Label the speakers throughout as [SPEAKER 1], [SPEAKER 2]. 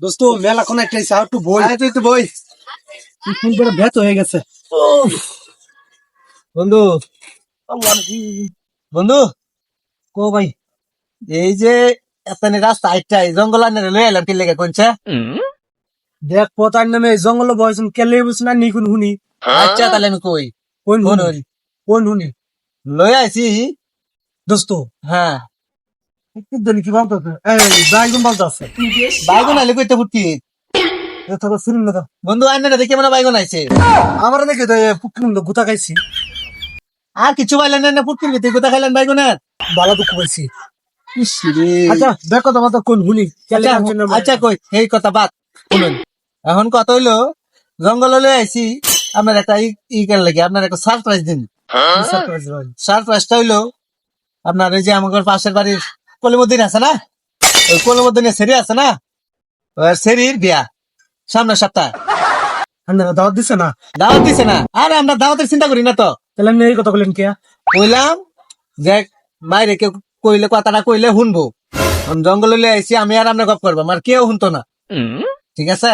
[SPEAKER 1] দোস্ত মেলা কোন একটা এসে, একটু বই।
[SPEAKER 2] তুই তো বই।
[SPEAKER 1] ফোন করে ব্যথ হয়ে গেছে।
[SPEAKER 2] বন্ধু বন্ধু
[SPEAKER 1] কো ভাই
[SPEAKER 2] এই যে এতনে রাস্তা আইটা জঙ্গল আনে লই এলাম কি লেগে কোনছে
[SPEAKER 1] দেখ পতার নামে জঙ্গল বয়সন কেলে বুঝ না নিকুন হুনি।
[SPEAKER 2] আচ্ছা তাহলে আমি কই?
[SPEAKER 1] কোন হুনি? কোন হুনি?
[SPEAKER 2] লই আইছি।
[SPEAKER 1] দোস্ত
[SPEAKER 2] হ্যাঁ।
[SPEAKER 1] দিন কি বলতো এই বাইগুন বলতো আছে।
[SPEAKER 2] বাইগুন আইলে কইতে
[SPEAKER 1] না তো।
[SPEAKER 2] বন্ধু আইনে দেখে মানে বাইগুন আইছে।
[SPEAKER 1] আমার দেখে তো পুকিন গুতা খাইছি।
[SPEAKER 2] আর কিছু পাইলেন না ফুটকির ভিতরে কোথা খাইলেন বাইগুনের?
[SPEAKER 1] বালা দুঃখ পাইছি। আচ্ছা দেখো তো মাত্র কোন কেলে
[SPEAKER 2] আচ্ছা আচ্ছা কই এই কথা বাদ। শুনুন এখন কত হইল জঙ্গলে আইছি আপনার একটা ই- কেন লাগে? আপনার একটা সারপ্রাইজ দিন। সারপ্রাইজটা হইল আপনার এই যে আমাদের পাশের বাড়ির কলিমুদ্দিন আছে না? ওই কলিমুদ্দিনের সেরি আছে না? সেরির বিয়া সামনের সপ্তাহ।
[SPEAKER 1] আপনারা দাওয়াত দিছে না?
[SPEAKER 2] দাওয়াত দিছে না। আরে আমরা দাওয়াতের চিন্তা করি না তো।
[SPEAKER 1] তাহলে আপনি এই কথা বলেন কে?
[SPEAKER 2] কইলাম যে বাইরে কেউ কইলে কথাটা কইলে শুনব। আমি জঙ্গলে আইছি আমি আর আমরা গপ করব আর কেউ শুনতো না। ঠিক আছে?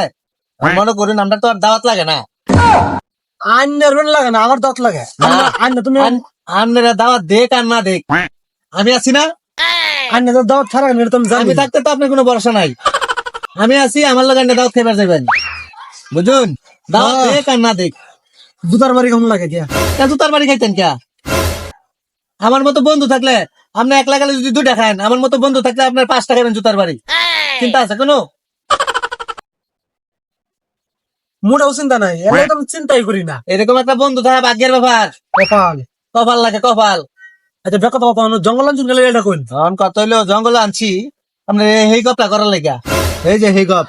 [SPEAKER 2] আর মনে করুন আমরা তো আর দাওয়াত লাগে না।
[SPEAKER 1] আন্নের বেন লাগে না আমার লাগে।
[SPEAKER 2] না।
[SPEAKER 1] তুমি
[SPEAKER 2] দাওয়াত দেখ আর না দেখ আমি আছি না?
[SPEAKER 1] আন্য দাওয়াত ছাড়া আমি তুমি জানি
[SPEAKER 2] আমি থাকতে তো আপনার কোনো ভরসা নাই। আমি আছি আমার দাওয়াত যাবেন বুঝুন? দাওয়াত। দেখ আর না দেখ।
[SPEAKER 1] জুতার বাড়ি কেমন লাগে
[SPEAKER 2] তা জুতার বাড়ি খাইতেন কে? আমার মতো বন্ধু থাকলে আপনি এক লাগালে যদি দুটা খান আমার মতো বন্ধু থাকলে আপনার পাঁচটা খাবেন জুতার বাড়ি। চিন্তা আছে কোনো?
[SPEAKER 1] মোটাও চিন্তা নাই তো চিন্তাই করি না।
[SPEAKER 2] এরকম একটা বন্ধু থাকা ভাগ্যের ব্যাপার।
[SPEAKER 1] কপাল।
[SPEAKER 2] কপাল লাগে কপাল।
[SPEAKER 1] আচ্ছা বেকত বাবা জঙ্গল আনছুন গেলে এটা কইন।
[SPEAKER 2] তখন কত হইল? জঙ্গল আনছি। আমরা এই গপটা করার লেগা। এই যে এই গপ